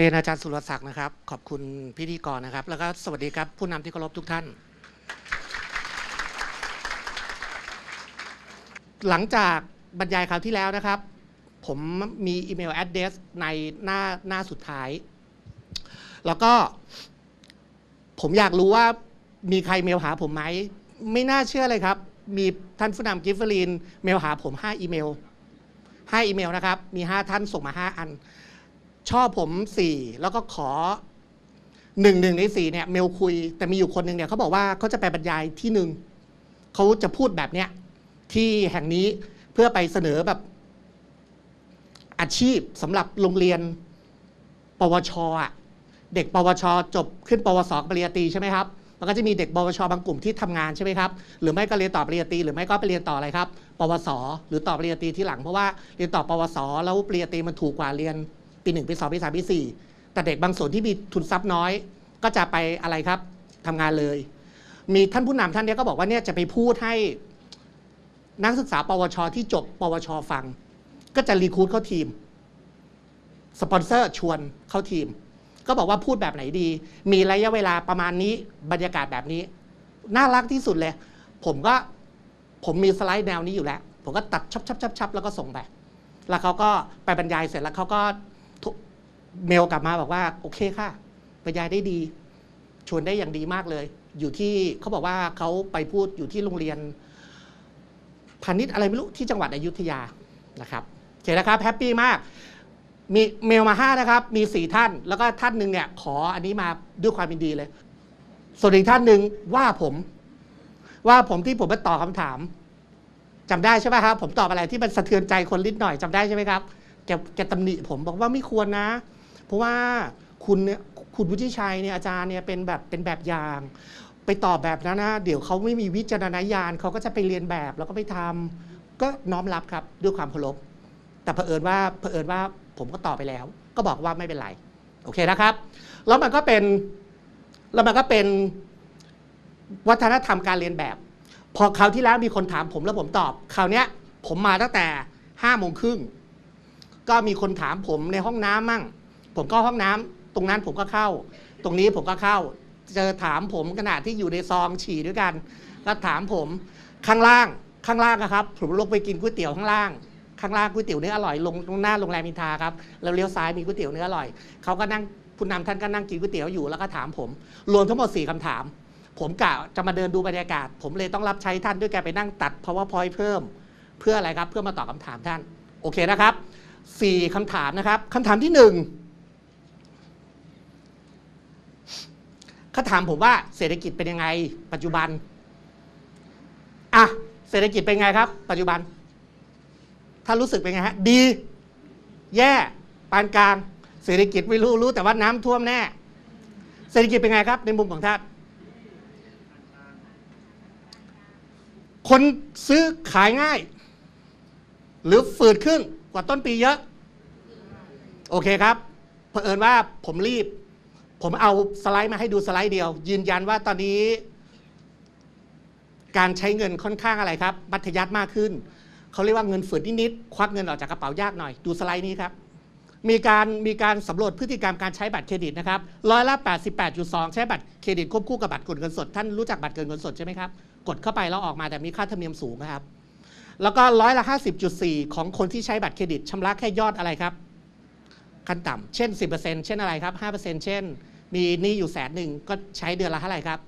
เรียนอาจารย์สุรศักดิ์นะครับ ขอบคุณพิธีกรนะครับ แล้วก็สวัสดีครับผู้นำที่เคารพทุกท่าน หลังจากบรรยายคราวที่แล้วนะครับ ผมมีอีเมล address ในหน้าหน้าสุดท้าย แล้วก็ผมอยากรู้ว่ามีใครเมลหาผมไหม ไม่น่าเชื่อเลยครับ มีท่านผู้นำกิฟเฟอรีนเมลหาผม 5 อีเมล 5 อีเมลนะครับ มี 5 ท่านส่งมา 5 อัน ชอบผม4แล้วก็ขอหนึ่งหนึ่งในสี่เนี่ยเมลคุย แต่มีอยู่คนหนึ่งเนี่ยเขาบอกว่าเขาจะไปบรรยายที่หนึ่งเขาจะพูดแบบเนี้ยที่แห่งนี้เพื่อไปเสนอแบบอาชีพสำหรับโรงเรียน ปวชอะเด็ก ปวช จบขึ้น ปวสปริญญาตรีใช่ไหมครับมันก็จะมีเด็กปวชบางกลุ่มที่ทำงานใช่ไหมครับหรือไม่ก็เรียนต่อปริญญาตรีหรือไม่ก็ไปเรียนต่ออะไรครับ ปวส หรือต่อปริญญาตรีที่หลังเพราะว่าเรียนต่อปวส แล้วปริญญาตรีมันถูกกว่าเรียน ปีหนึ่งปีสองปีสามปีสี่แต่เด็กบางส่วนที่มีทุนทรัพย์น้อย ก็จะไปอะไรครับทำงานเลย มีท่านผู้นำท่านเนี้ยก็บอกว่าเนี่ยจะไปพูดให้นักศึกษา ปวช ที่จบ ปวช ฟัง ก็จะรีคูดเข้าทีม สปอนเซอร์ชวนเข้าทีม ก็บอกว่าพูดแบบไหนดี มีระยะเวลาประมาณนี้ บรรยากาศแบบนี้ น่ารักที่สุดเลย ผมก็ผมมีสไลด์แนวนี้อยู่แล้ว ผมก็ตัดชับชับชับชับแล้วก็ส่งไป แล้วเขาก็ไปบรรยายเสร็จแล้วเขาก็ เมลกลับมาบอกว่าโอเคค่ะบรรยายได้ดี ชวนได้อย่างดีมากเลย อยู่ที่เขาบอกว่าเขาไปพูดอยู่ที่โรงเรียนพาณิชย์อะไรไม่รู้ที่จังหวัดอยุธยานะครับโอเคนะครับแฮปปี้มากมีเมลมาห้านะครับ มีสี่ท่าน แล้วก็ท่านหนึ่งเนี่ยขออันนี้มาด้วยความยินดีเลย ส่วนอีกท่านหนึ่งว่าผม ว่าผมที่ผมไปตอบคำถามจำได้ใช่ไหมครับ ผมตอบอะไรที่มันสะเทือนใจคนนิดหน่อยจำได้ใช่ไหมครับแกแกตำหนิผมบอกว่าไม่ควรนะ เพราะว่าคุณเนี่ยคุณวุฒิชัยเนี่ยอาจารย์เนี่ยเป็นแบบเป็นแบบอย่าง ไปตอบแบบนั้นนะเดี๋ยวเขาไม่มีวิจารณญาณเขาก็จะไปเรียนแบบแล้วก็ไปทำก็น้อมรับครับด้วยความเคารพแต่เผอิญว่าเผอิญว่าผมก็ตอบไปแล้ว ก็บอกว่าไม่เป็นไรโอเคนะครับ แล้วมันก็เป็นแล้วมันก็เป็นวัฒนธรรมการเรียนแบบ พอคราวที่แล้วมีคนถามผมแล้วผมตอบคราวนี้ผมมาตั้งแต่ห้าโมงครึ่งก็มีคนถามผมในห้องน้ำมั่ง ผมก็ห้องน้ำ ตรงนั้นผมก็เข้า ตรงนี้ผมก็เข้า เจอถามผมขนาดที่อยู่ในซองฉี่ด้วยกัน ก็ถามผมข้างล่างข้างล่างครับ ผมลงไปกินก๋วยเตี๋ยวข้างล่าง ข้างล่างก๋วยเตี๋ยวเนื้ออร่อยลงตรงหน้าโรงแรมมินทาครับแล้วเลี้ยวซ้ายมีก๋วยเตี๋ยวเนื้ออร่อยเขาก็นั่งคุณนำท่านก็นั่งกินก๋วยเตี๋ยวอยู่แล้วก็ถามผม รวมทั้งหมดสี่คำถาม ผมกะจะมาเดินดูบรรยากาศ ผมเลยต้องรับใช้ท่านด้วยการไปนั่งตัด powerpoint เพิ่ม เพื่ออะไรครับ เพื่อมาตอบคาถามท่าน โอเคนะครับสี่คำถามนะครับคำถามที่หนึ่ง เขาถามผมว่าเศรษฐกิจเป็นยังไง ปัจจุบันอะเศรษฐกิจเป็นไงครับ ปัจจุบัน ถ้ารู้สึกเป็นไงฮะดี แย่ปานกลาง เศรษฐกิจไม่รู้รู้แต่ว่าน้ำท่วมแน่ เศรษฐกิจเป็นไงครับ ในมุมของท่านคนซื้อขายง่าย หรือฝืดขึ้นกว่าต้นปีเยอะ โอเคครับเผอิญว่าผมรีบ ผมเอาสไลด์มาให้ดูสไลด์เดียว ยืนยันว่าตอนนี้ การใช้เงินค่อนข้างอะไรครับ มัธยัติมากขึ้น เขาเรียกว่าเงินฝืดนิดๆควักเงินออกจากกระเป๋ายากหน่อย ดูสไลด์นี้ครับ มีการมีการสำรวจพฤติกรรมการใช้บัตรเครดิตนะครับร้อยละ88.2 ใช้บัตรเครดิตควบคู่กับบัตรกดเงินสด ท่านรู้จักบัตรเกินเงินสดใช่ไหมครับ กดเข้าไปแล้วออกมาแต่มีค่าธรรมเนียมสูงนะครับ แล้วก็ร้อยละ50.4 ของคนที่ใช้บัตรเครดิตชำระแค่ยอดอะไรครับ ขั้นต่ำเช่น 10%เช่นอะไรครับ 5%เช่น มีหนี้อยู่แสนหนึ่งก็ใช้เดือนละเท่าไหร่ครับ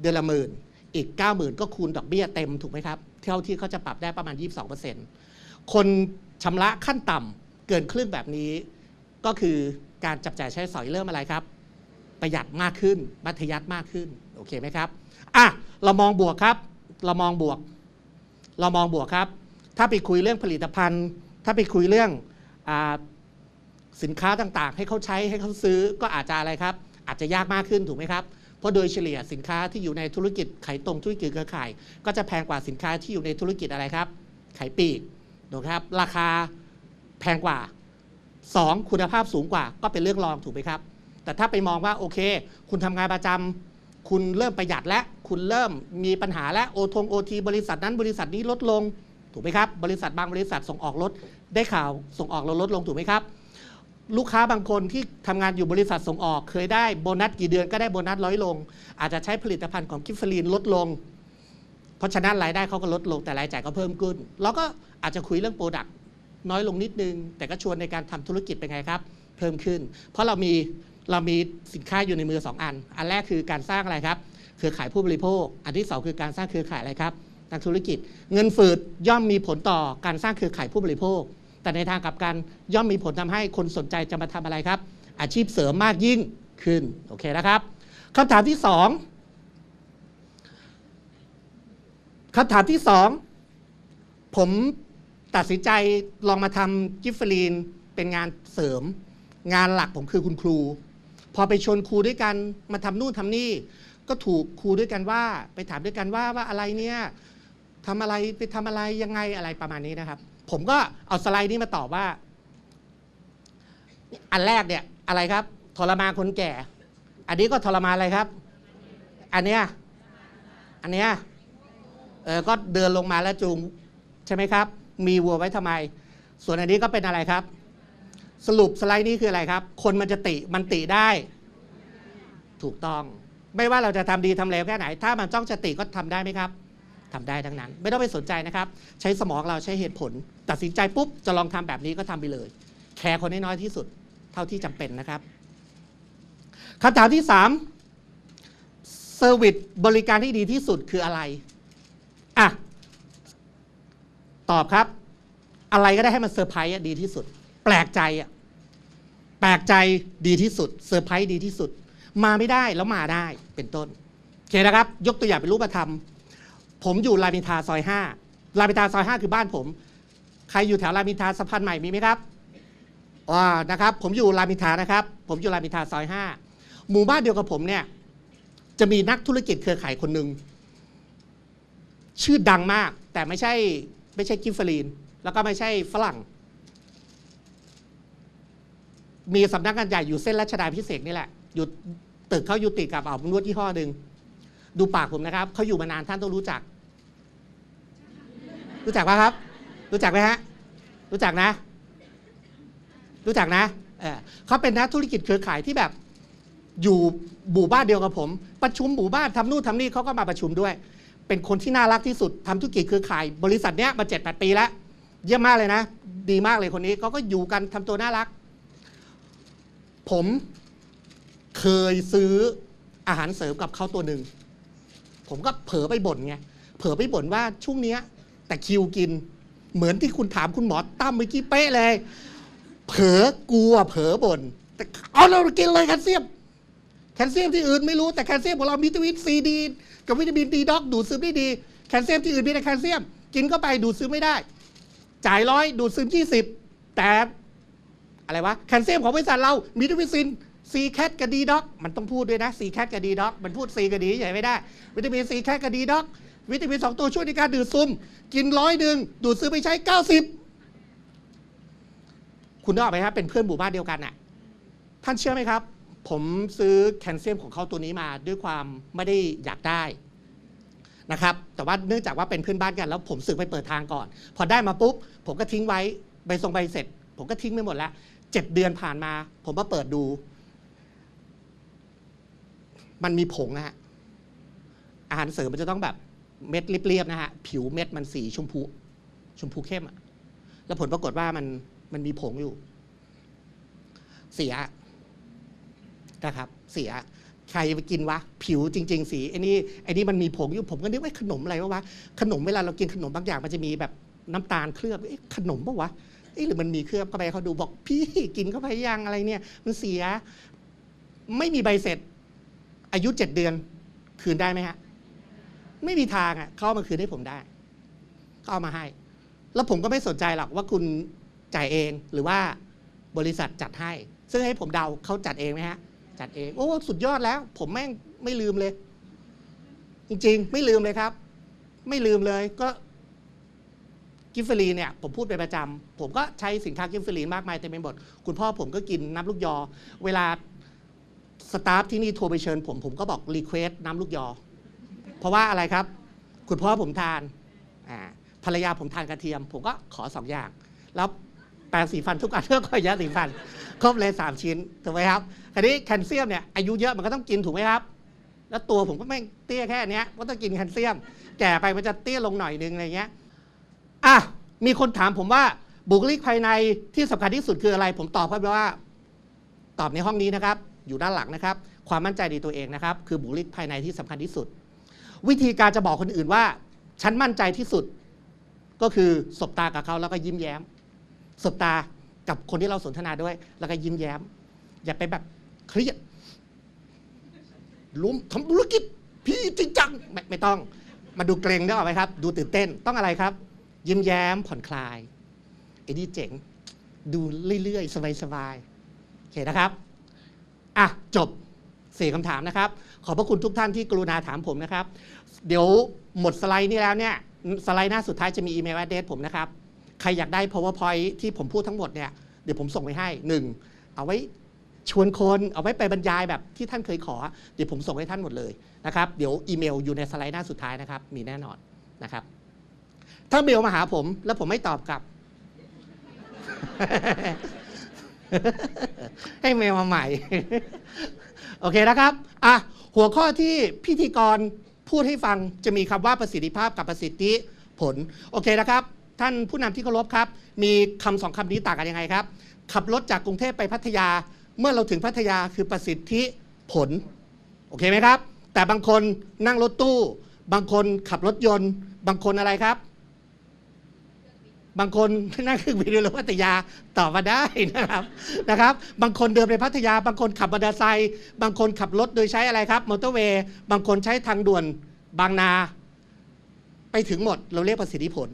เดือนละหมื่น อีก 90,000 ก็คูณดอกเบี้ยเต็มถูกไหมครับ เท่าที่เขาจะปรับได้ประมาณ 22%คนชำระขั้นต่ำเกินครึ่งแบบนี้ ก็คือการจับจ่ายใช้สอยเริ่มอะไรครับ ประหยัดมากขึ้น มัธยัติมากขึ้น โอเคไหมครับอะเรามองบวกครับ เรามองบวก เรามองบวกครับ ถ้าไปคุยเรื่องผลิตภัณฑ์ ถ้าไปคุยเรื่องอา สินค้าต่างๆ ให้เขาใช้ให้เขาซื้อก็อาจจะอะไรครับ อาจจะยากมากขึ้นถูกไหมครับเพราะโดยเฉลี่ยสินค้าที่อยู่ในธุรกิจขายตรงธุรกิจเครือข่าย ก็จะแพงกว่าสินค้าที่อยู่ในธุรกิจอะไรครับขายปีกถูกไหมครับ ราคาแพงกว่าสองคุณภาพสูงกว่า ก็เป็นเรื่องรองถูกไหมครับ แต่ถ้าไปมองว่าโอเค คุณทำงานประจำคุณเริ่มประหยัดและคุณเริ่มมีปัญหาและโอทงโอทีบริษัทนั้นบริษัทนี้ลดลงถูกไหมครับ บริษัทบางบริษัทส่งออกลดได้ข่าวส่งออกเราลดลงถูกไหมครับ ลูกค้าบางคนที่ทำงานอยู่บริษัทส่งออก เคยได้โบนัสกี่เดือนก็ได้โบนัสร้อยลง อาจจะใช้ผลิตภัณฑ์ของกิฟเฟอรีนลดลง เพราะฉะนั้นรายได้เขาก็ลดลงแต่รายจ่ายก็เพิ่มขึ้นเราก็อาจจะคุยเรื่องโปรดักต์น้อยลงนิดนึง แต่ก็ชวนในการทำธุรกิจเป็นไงครับ เพิ่มขึ้น เพราะเรามีเรามีสินค้าอยู่ในมือ 2 อัน อันแรกคือการสร้างอะไรครับเครือข่ายผู้บริโภค อันที่ 2 คือการสร้างเครือข่ายอะไรครับนักธุรกิจ เงินฝืดย่อมมีผลต่อการสร้างเครือข่ายผู้บริโภค แต่ในทางกลับกันย่อมมีผลทำให้คนสนใจจะมาทำอะไรครับ อาชีพเสริมมากยิ่งขึ้นโอเคนะครับคำถามที่สองคำถามที่สองผมตัดสินใจลองมาทำกิฟเฟอรีนเป็นงานเสริม งานหลักผมคือคุณครู พอไปชวนครูด้วยกันมาทำนู่นทำนี่ ก็ถูกครูด้วยกันว่า ไปถามด้วยกันว่าว่าอะไรเนี่ยทำอะไรไปทำอะไรยังไงอะไรประมาณนี้นะครับ ผมก็เอาสไลด์นี้มาตอบว่า อันแรกเนี่ยอะไรครับ ทรมานคนแก่ อันนี้ก็ทรมานอะไรครับ อันเนี้ยอันเนี้ยเออก็เดินลงมาแล้วจูงใช่ไหมครับ มีวัวไว้ทำไม ส่วนอันนี้ก็เป็นอะไรครับ สรุปสไลด์นี้คืออะไรครับ คนมันจะติมันติได้ ถูกต้อง ไม่ว่าเราจะทำดีทำเลวแค่ไหน ถ้ามันจ้องจะติก็ทำได้ไหมครับ ทำได้ทั้งนั้น ไม่ต้องไปสนใจนะครับ ใช้สมองเราใช้เหตุผล ตัดสินใจปุ๊บ จะลองทำแบบนี้ก็ทำไปเลย แคร์คนให้น้อยที่สุด เท่าที่จำเป็นนะครับคำถามที่สามเซอร์วิสบริการที่ดีที่สุดคืออะไรอะตอบครับ อะไรก็ได้ให้มันเซอร์ไพรส์ดีที่สุด แปลกใจอะแปลกใจดีที่สุดเซอร์ไพรส์ดีที่สุด มาไม่ได้แล้วมาได้เป็นต้นโอเคนะครับ ยกตัวอย่างเป็นรูปธรรม ผมอยู่รามอินทาซอยห้ารามอินทาซอยห้าคือบ้านผม ใครอยู่แถวรามอินทาสะพานใหม่มีไหมครับอ่านะครับ ผมอยู่รามอินทานะครับ ผมอยู่รามอินทาซอยห้าหมู่บ้านเดียวกับผมเนี่ยจะมีนักธุรกิจเครือข่ายคนหนึ่งชื่อดังมาก แต่ไม่ใช่ไม่ใช่กิฟเฟอรีน แล้วก็ไม่ใช่ฝรั่ง มีสำนักงานใหญ่อยู่เส้นรัชดาพิเศษนี่แหละอยู่ตึกเขาอยู่ติดกับอ่าบนวดที่ห้อหนึ่ง ดูปากผมนะครับเขาอยู่มานานท่านต้องรู้จัก รู้จักปะครับ รู้จักไหมฮะ รู้จักนะ รู้จักนะเเขาเป็นนักธุรกิจเครือข่ายที่แบบอยู่หมู่บ้านเดียวกับผม ประชุมหมู่บ้านทำนู่นทำนี่เขาก็มาประชุมด้วย เป็นคนที่น่ารักที่สุดทำธุรกิจเครือข่าย บริษัทเนี้ยมาเจ็ดแปดปีแล้วเยี่ยมมากเลยนะ ดีมากเลยคนนี้เขาก็อยู่กันทำตัวน่ารัก ผมเคยซื้ออาหารเสริมกับเขาตัวหนึ่ง ผมก็เผลอไปบ่นไง เผลอไปบ่นว่าช่วงเนี้ย แต่คิวกิน เหมือนที่คุณถามคุณหมอตั้มเมื่อกี้เป๊ะเลย เผลอกลัวเผลอบ่นแต่เอาเรากินเลยแคลเซียม แคลเซียมที่อื่นไม่รู้แต่แคลเซียมของเรามีวิตามินซีดี กับวิตามินดีด็อกดูดซึมได้ดี แคลเซียมที่อื่นมีแต่แคลเซียม กินเข้าไปดูดซึมไม่ได้ จ่ายร้อยดูดซึมยี่สิบแต่อะไรวะแคลเซียมของบริษัทเรามีวิตามิน ซีแคทกับดีด็อกมันต้องพูดด้วยนะซีแคทกับดีด็อกมันพูดซีกับดีใหญ่ไม่ได้ วิตามินซีแคทกับดีด็อกวิตามินสองตัวช่วยในการดูดซึมกินร้อยหนึ่งดูดซึมไปใช้เก้าสิบคุณนึกออกไหมครับเป็นเพื่อนหมู่บ้านเดียวกันน่ะท่านเชื่อไหมครับ ผมซื้อแคลเซียมของเขาตัวนี้มาด้วยความไม่ได้อยากได้นะครับแต่ว่าเนื่องจากว่าเป็นเพื่อนบ้านกันแล้วผมสึกไปเปิดทางก่อน พอได้มาปุ๊บ ผมก็ทิ้งไว้ใบส่งใบเสร็จ ผมก็ทิ้งไปหมดแล้วเจ็ดเดือนผ่านมา ผมมาเปิดดู มันมีผงนะฮะอาหารเสริมมันจะต้องแบบเม็ดเรียบๆนะฮะผิวเม็ดมันสีชมพูชมพูเข้มอะแล้วผลปรากฏว่ามันมันมีผงอยู่ เสียนะครับ เสียใครไปกินวะ ผิวจริง ๆ สีไอ้นี่ไอ้นี่มันมีผงอยู่ผมก็นึกว่าขนมอะไรวะวะขนมเวลาเรากินขนมบางอย่างมันจะมีแบบน้ำตาลเคลือบเอ๊ะขนมปะวะเอ๊ะหรือมันมีเคลือบเข้าไปเขาดูบอกพี่กินเข้าไปยังอะไรเนี่ย มันเสีย ไม่มีใบเสร็จ อายุเจ็ดเดือนคืนได้ไหมฮะ ไม่มีทางอะเขาเอามาคืนให้ผมได้เขาเอามาให้ แล้วผมก็ไม่สนใจหรอกว่าคุณจ่ายเองหรือว่าบริษัทจัดให้ ซึ่งให้ผมเดาเขาจัดเองไหมฮะ จัดเองโอ้สุดยอดแล้ว ผมแม่งไม่ลืมเลย จริงๆ ไม่ลืมเลยครับ ไม่ลืมเลยก็กิฟเฟอรีเนี่ยผมพูดเป็นประจำผมก็ใช้สินค้ากิฟเฟอรีมากมายเต็มไปหมด คุณพ่อผมก็กินน้ำลูกยอ เวลา สตาฟที่นี่โทรไปเชิญผม ผมก็บอกรีเควสน้ำลูกยอ เพราะว่าอะไรครับ คุณพ่อผมทานภรรยาผมทานกระเทียม ผมก็ขอสองอย่าง แล้วแปรงสีฟันทุกอันเพื่อขอยาสีฟัน ครบเลยสามชิ้นถูกไหมครับคราวนี้แคลเซียมเนี่ยอายุเยอะมันก็ต้องกินถูกไหมครับ แล้วตัวผมก็ไม่เตี้ยแค่นี้ก็ต้องกินแคลเซียม แก่ไปมันจะเตี้ยลงหน่อยนึงอะไรเงี้ยอะมีคนถามผมว่าบุคลิกภายในที่สำคัญที่สุดคืออะไร ผมตอบครับว่า ตอบในห้องนี้นะครับ อยู่ด้านหลังนะครับ ความมั่นใจในตัวเองนะครับ คือบุคลิกภายในที่สำคัญที่สุด วิธีการจะบอกคนอื่นว่า ฉันมั่นใจที่สุด ก็คือสบตากับเขาแล้วก็ยิ้มแย้ม สบตากับคนที่เราสนทนาด้วย แล้วก็ยิ้มแย้ม อย่าไปแบบเครียดลุ้มทำธุรกิจพี่จริงจังไม่ไม่ต้อง มาดูเกรงได้หรอกไหมครับ ดูตื่นเต้นต้องอะไรครับ ยิ้มแย้มผ่อนคลายไอ้นี่เจ๋ง ดูเรื่อยๆ สบายๆโอเคนะครับ อะจบสี่คำถามนะครับ ขอบพระคุณทุกท่านที่กรุณาถามผมนะครับ เดี๋ยวหมดสไลด์นี้แล้วเนี่ย สไลด์หน้าสุดท้ายจะมีอีเมล a d เด s ผมนะครับ ใครอยากได้ powerpoint ที่ผมพูดทั้งหมดเนี่ย เดี๋ยวผมส่งไปให้หนึ่งเอาไว้ชวนคนเอาไว้ไปบรรยายแบบที่ท่านเคยขอ เดี๋ยวผมส่งให้ท่านหมดเลยนะครับ เดี๋ยวอีเมลอยู่ในสไลด์หน้าสุดท้ายนะครับ มีแน่นอนนะครับ ถ้าเมลมาหาผมแล้วผมไม่ตอบกลับ ให้เมลมาใหม่ โอเคนะครับอะหัวข้อที่พิธีกรพูดให้ฟังจะมีคำว่าประสิทธิภาพกับประสิทธิผล โอเคนะครับ ท่านผู้นำที่เคารพครับ มีคำสองคำนี้ต่างกันยังไงครับ ขับรถจากกรุงเทพไปพัทยา เมื่อเราถึงพัทยาคือประสิทธิผล โอเคไหมครับ แต่บางคนนั่งรถตู้ บางคนขับรถยนต์ บางคนอะไรครับ บางคนนั่งเครื่องบินไปพัทยาตอบมาได้นะครับนะครับ บางคนเดินไปพัทยา บางคนขับมอเตอร์ไซค์บางคนขับรถโดยใช้อะไรครับมอเตอร์เวย์บางคนใช้ทางด่วนบางนา ไปถึงหมด เราเรียกประสิทธิผล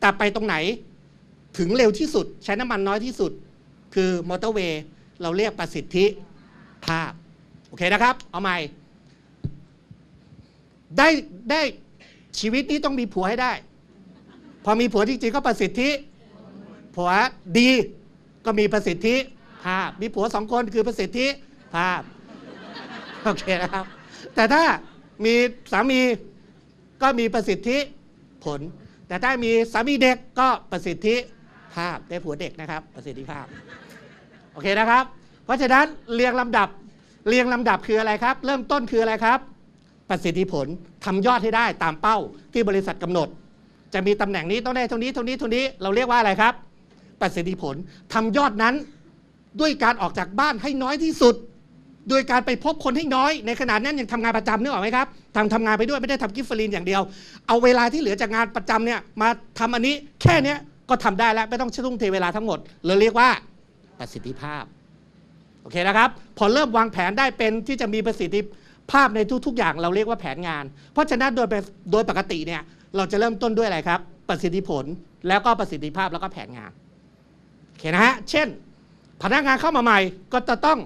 แต่ไปตรงไหนถึงเร็วที่สุด ใช้น้ำมันน้อยที่สุด คือมอเตอร์เวย์เราเรียกประสิทธิภาพ โอเคนะครับ เอาใหม่ ได้ได้ชีวิตนี้ต้องมีผัวให้ได้ พอมีผัวจริงๆก็ประสิทธิผัวดีก็มีประสิทธิภาพ มีผัวสองคนคือประสิทธิภาพโอเคนะครับ แต่ถ้ามีสามีก็มีประสิทธิผล แต่ถ้ามีสามีเด็กก็ประสิทธิภาพได้ผัวเด็กนะครับ ประสิทธิภาพโอเคนะครับ เพราะฉะนั้นเรียงลำดับเรียงลำดับคืออะไรครับ เริ่มต้นคืออะไรครับ ประสิทธิผลทำยอดให้ได้ตามเป้าที่บริษัทกำหนด จะมีตำแหน่งนี้ต้องได้เท่านี้เท่านี้เท่านี้เราเรียกว่าอะไรครับ ประสิทธิผลทำยอดนั้นด้วยการออกจากบ้านให้น้อยที่สุด โดยการไปพบคนให้น้อย ในขณะนั้นยังทำงานประจำนึกออกไหมครับทำทำงานไปด้วยไม่ได้ทำกิฟต์ฟรีนอย่างเดียว เอาเวลาที่เหลือจากงานประจำเนี่ยมาทำอันนี้แค่เนี้ยก็ทำได้แล้วไม่ต้องทุ่มเทเวลาทั้งหมดเราเรียกว่าประสิทธิภาพโอเคนะครับ พอเริ่มวางแผนได้เป็นที่จะมีประสิทธิภาพในทุก ๆ อย่างเราเรียกว่าแผนงาน เพราะฉะนั้นโดยโดยปกติเนี่ย เราจะเริ่มต้นด้วยอะไรครับ ประสิทธิผลแล้วก็ประสิทธิภาพแล้วก็แผนงานโอเคนะฮะเช่น พนักงานเข้ามาใหม่ก็จะต้อง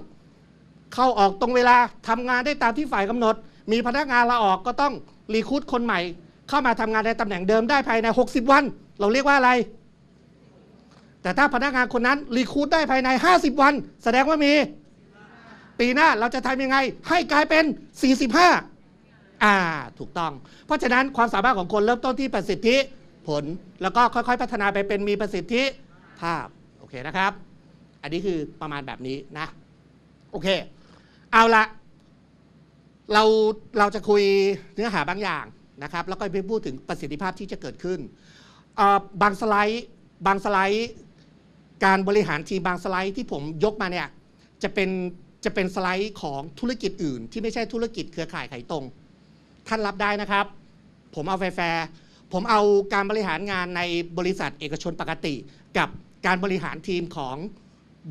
เข้าออกตรงเวลาทำงานได้ตามที่ฝ่ายกำหนด มีพนักงานลาออกก็ต้องรีคูดคนใหม่ เข้ามาทำงานในตำแหน่งเดิมได้ภายใน 60 วัน เราเรียกว่าอะไร แต่ถ้าพนักงานคนนั้นรีคูดได้ภายใน 50 วัน แสดงว่ามี ปีหน้าเราจะทำยังไง ให้กลายเป็น 45 อ่าถูกต้อง เพราะฉะนั้นความสามารถของคนเริ่มต้นที่ประสิทธิผล แล้วก็ค่อยๆ พัฒนาไปเป็นมีประสิทธิภาพโอเคนะครับ อันนี้คือประมาณแบบนี้นะ โอเค เอาละเราเราจะคุยเนื้อหาบางอย่างนะครับ แล้วก็ไปพูดถึงประสิทธิภาพที่จะเกิดขึ้น บางสไลด์บางสไลด์ การบริหารทีมบางสไลด์ที่ผมยกมาเนี่ยจะเป็นจะเป็นสไลด์ของธุรกิจอื่น ที่ไม่ใช่ธุรกิจเครือข่ายไขตรง ท่านรับได้นะครับ ผมเอาแฟร์ผมเอาการบริหารงานในบริษัทเอกชนปกติ กับการบริหารทีมของ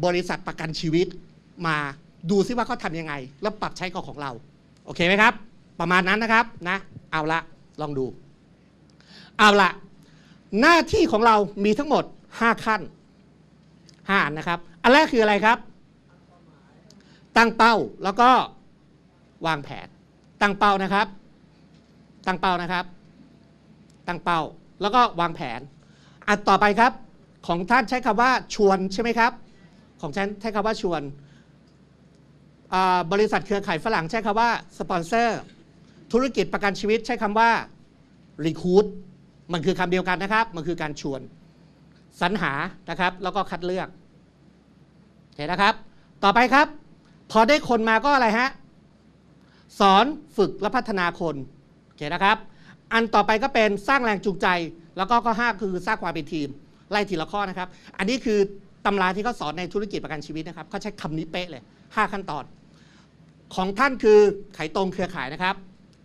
บริษัทประกันชีวิต มาดูซิว่าเขาทำยังไง แล้วปรับใช้กับของเรา โอเคไหมครับ ประมาณนั้นนะครับนะเอาละลองดู เอาละหน้าที่ของเรามีทั้งหมด 5 ขั้น5อันนะครับ อันแรกคืออะไรครับ ตั้งเป้าแล้วก็วางแผนตั้งเป้านะครับ ตั้งเป้านะครับ ตั้งเป้า แล้วก็วางแผนอันต่อไปครับ ของท่านใช้คำว่าชวนใช่ไหมครับ ของฉันใช้คำว่าชวน บริษัทเครือข่ายฝรั่งใช้คำว่าสปอนเซอร์ ธุรกิจประกันชีวิตใช้คำว่ารีคูดมันคือคำเดียวกันนะครับ มันคือการชวนสรรหานะครับ แล้วก็คัดเลือกโอเคนะครับ ต่อไปครับ พอได้คนมาก็อะไรฮะ สอนฝึกและพัฒนาคน อเคนะครับ อันต่อไปก็เป็นสร้างแรงจูงใจ แล้วก็ข้อห้าคือสร้างความเป็นทีม ไล่ทีละข้อนะครับ อันนี้คือตำราที่เขาสอนในธุรกิจประกันชีวิตนะครับเขาใช้คำนี้เป๊ะเลย 5 ขั้นตอน ของท่านคือไขตรงเครือข่ายนะครับ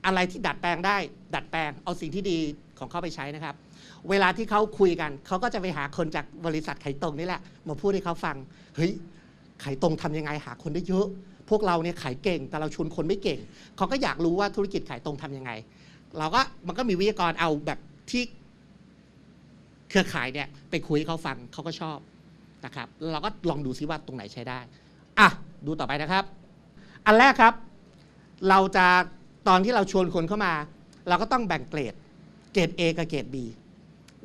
อะไรที่ดัดแปลงได้ ดัดแปลง เอาสิ่งที่ดีของเขาไปใช้นะครับ เวลาที่เขาคุยกัน เขาก็จะไปหาคนจากบริษัทไขตรงนี่แหละมาพูดให้เขาฟัง เฮ้ย ไขตรงทำยังไงหาคนได้เยอะ พวกเราเนี่ยขายเก่ง แต่เราชวนคนไม่เก่ง เขาก็อยากรู้ว่าธุรกิจขายตรงทำยังไง เราก็มันก็มีวิทยากรเอาแบบที่เครือข่ายเนี่ยไปคุยให้เขาฟังเขาก็ชอบนะครับเราก็ลองดูซิว่าตรงไหนใช้ได้อะดูต่อไปนะครับ อันแรกครับ เราจะตอนที่เราชวนคนเข้ามา เราก็ต้องแบ่งเกรดเกรด A กับเกรด B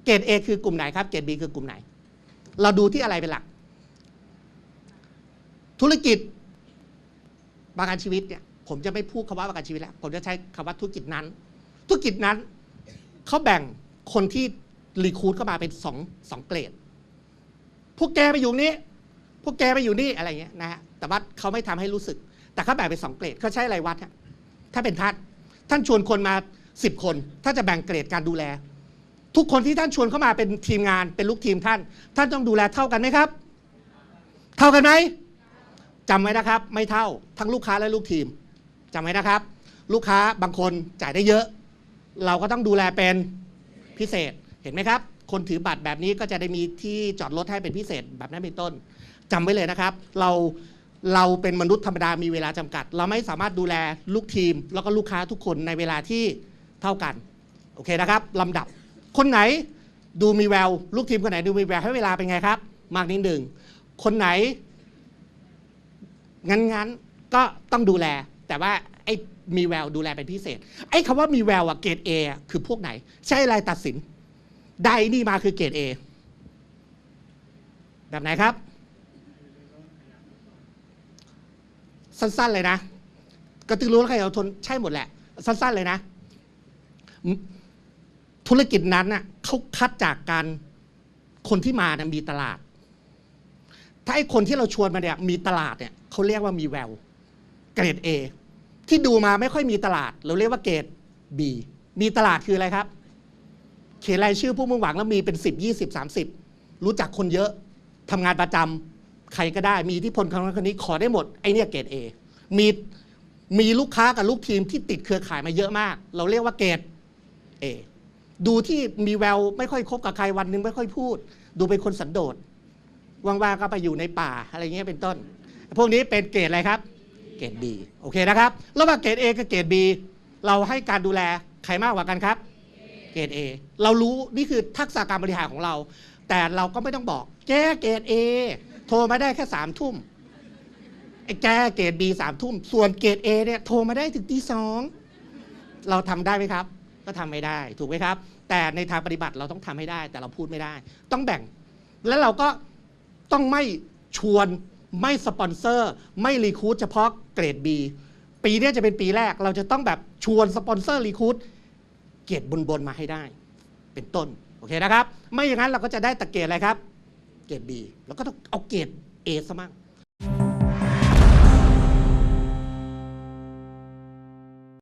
เกรด A คือกลุ่มไหนครับ เกรด B คือกลุ่มไหน เราดูที่อะไรเป็นหลัก ธุรกิจ ประกันชีวิตเนี่ยผมจะไม่พูดคำว่าประกันชีวิตแล้ว ผมจะใช้คำว่าธุรกิจนั้น ธุรกิจนั้นเขาแบ่งคนที่รีคูดเข้ามาเป็นสองสองเกรด พวกแกไปอยู่นี้ พวกแกไปอยู่นี่อะไรเงี้ยนะฮะ แต่ว่าเขาไม่ทำให้รู้สึก แต่เขาแบ่งเป็นสองเกรดเขาใช้อะไรวัดฮะถ้าเป็นท่าน ท่านชวนคนมาสิบคน ถ้าจะแบ่งเกรดการดูแล ทุกคนที่ท่านชวนเข้ามาเป็นทีมงานเป็นลูกทีมท่าน ท่านต้องดูแลเท่ากันไหมครับ เท่ากันไหม จำไว้นะครับ ไม่เท่าทั้งลูกค้าและลูกทีมจำไว้นะครับ ลูกค้าบางคนจ่ายได้เยอะ เราก็ต้องดูแลเป็นพิเศษเห็นไหมครับ คนถือบัตรแบบนี้ก็จะได้มีที่จอดรถให้เป็นพิเศษแบบนั้นเป็นต้นจำไว้เลยนะครับ เราเราเป็นมนุษย์ธรรมดามีเวลาจำกัด เราไม่สามารถดูแลลูกทีม แล้วก็ลูกค้าทุกคนในเวลาที่เท่ากันโอเคนะครับลำดับ คนไหนดูมีแวว ลูกทีมคนไหนดูมีแววให้เวลาเป็นไงครับ มากนิดหนึ่งคนไหน งั้นงั้นก็ต้องดูแล แต่ว่าไอ้มีแววดูแลเป็นพิเศษ ไอ้คำว่ามีแววอะเกรดเอคือพวกไหน ใช่อะไรตัดสินได้นี่มาคือเกรดเอแบบไหนครับ สั้นๆเลยนะกระตือรือร้นใครเอาทนใช่หมดแหละ สั้นๆเลยนะ ธุรกิจนั้นน่ะเขาคัดจากการคนที่มานะมีตลาด ถ้าไอ้คนที่เราชวนมาเนี่ยมีตลาดเนี่ย เขาเรียกว่ามีแววเกรด A ที่ดูมาไม่ค่อยมีตลาด เราเรียกว่าเกรด B มีตลาดคืออะไรครับ เขียนรายชื่อผู้มุ่งหวังแล้วมีเป็น 10 20 30 รู้จักคนเยอะทำงานประจำใครก็ได้มีทธิพลคนนั้นคนนี้ขอได้หมดไอเนี่ยเกรด A มีมีลูกค้ากับลูกทีมที่ติดเครือข่ายมาเยอะมาก เราเรียกว่าเกรด A ดูที่มีแววไม่ค่อยคบกับใครวันนึงไม่ค่อยพูด ดูเป็นคนสันโดษว่างๆก็ไปอยู่ในป่าอะไรเงี้ยเป็นต้น พวกนี้เป็นเกรดอะไรครับ เกรด B โอเคนะครับ ระหว่างเกรด A กับเกรด B เราให้การดูแลใครมากกว่ากันครับ เกรด A เรารู้นี่คือทักษะการบริหารของเรา แต่เราก็ไม่ต้องบอก แกเกรด A โทรมาได้แค่สามทุ่มไอ้แกเกรด B สามทุ่ม ส่วนเกรด A เนี่ยโทรมาได้ถึงตีสองเราทำได้ไหมครับ ก็ทำไม่ได้ถูกไหมครับ แต่ในทางปฏิบัติเราต้องทำให้ได้ แต่เราพูดไม่ได้ ต้องแบ่ง แล้วเราก็ต้องไม่ชวน ไม่สปอนเซอร์ ไม่รีคูดเฉพาะเกรด B ปีนี้จะเป็นปีแรกเราจะต้องแบบชวนสปอนเซอร์รีคูดเกรดบนบนมาให้ได้ เป็นต้นโอเคนะครับ ไม่อย่างนั้นเราก็จะได้ตะเกรดอะไรครับ เกรด B แล้วก็ต้องเอาเกรด A ซะมั่ง